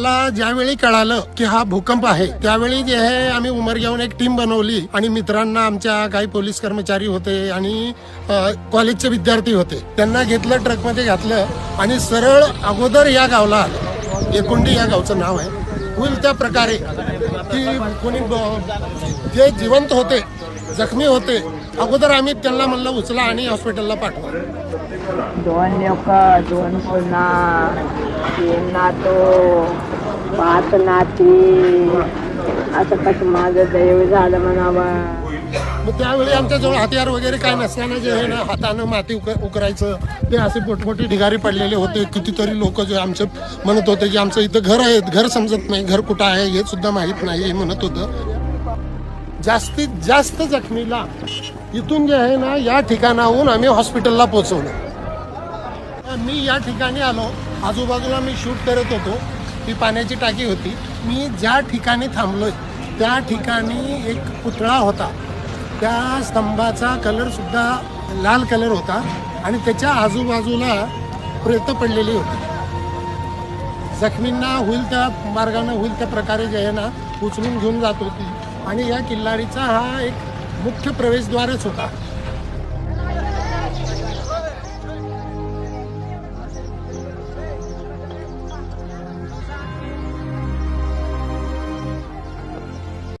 मला ज्यावेळी कळालं की हा भूकंप आहे त्यावेळी जे आहे आम्ही उमरग्याहून एक टीम बनवली आणि मित्रांना आमच्या काही पोलीस कर्मचारी होते आणि कॉलेजचे विद्यार्थी होते. त्यांना घेतलं ट्रकमध्ये घातलं आणि सरळ अगोदर या गावला आलं. एकुंडी या गावचं नाव आहे. होईल त्या प्रकारे की कोणी जे जिवंत होते जखमी होते अगोदर आम्ही त्यांना म्हणलं उचला आणि हॉस्पिटलला पाठवा. दोन लोक दोन पुन्हा तीन नातो पाच नाती. असं कसं माझं दैव झालं म्हणावं. मग त्यावेळी आमच्याजवळ हत्यार वगैरे काय नसताना जे आहे ना हातानं माती उक उकरायचं ते असे मोठमोठे ढिगारी पडलेले होते. कितीतरी लोक जे आमचे म्हणत होते की आमचं इथं घर आहे घर समजत नाही घर कुठं आहे हे सुद्धा माहीत नाही हे म्हणत होतं. जास्तीत जास्त जखमीला इथून जे आहे ना या ठिकाणाहून आम्ही हॉस्पिटलला पोचवलं मी या ठिकाणी आलो. आजूबाजूला मी शूट करत होतो. ती पाण्याची टाकी होती. मी ज्या ठिकाणी थांबलो त्या ठिकाणी एक पुतळा होता. त्या स्तंभाचा कलरसुद्धा लाल कलर होता आणि त्याच्या आजूबाजूला प्रेत पडलेली होती. जखमींना होईल त्या मार्गाने होईल त्या प्रकारे जे आहे ना उचलून घेऊन जात होती. आणि या किल्लारीचा हा एक मुख्य प्रवेशद्वारच होता.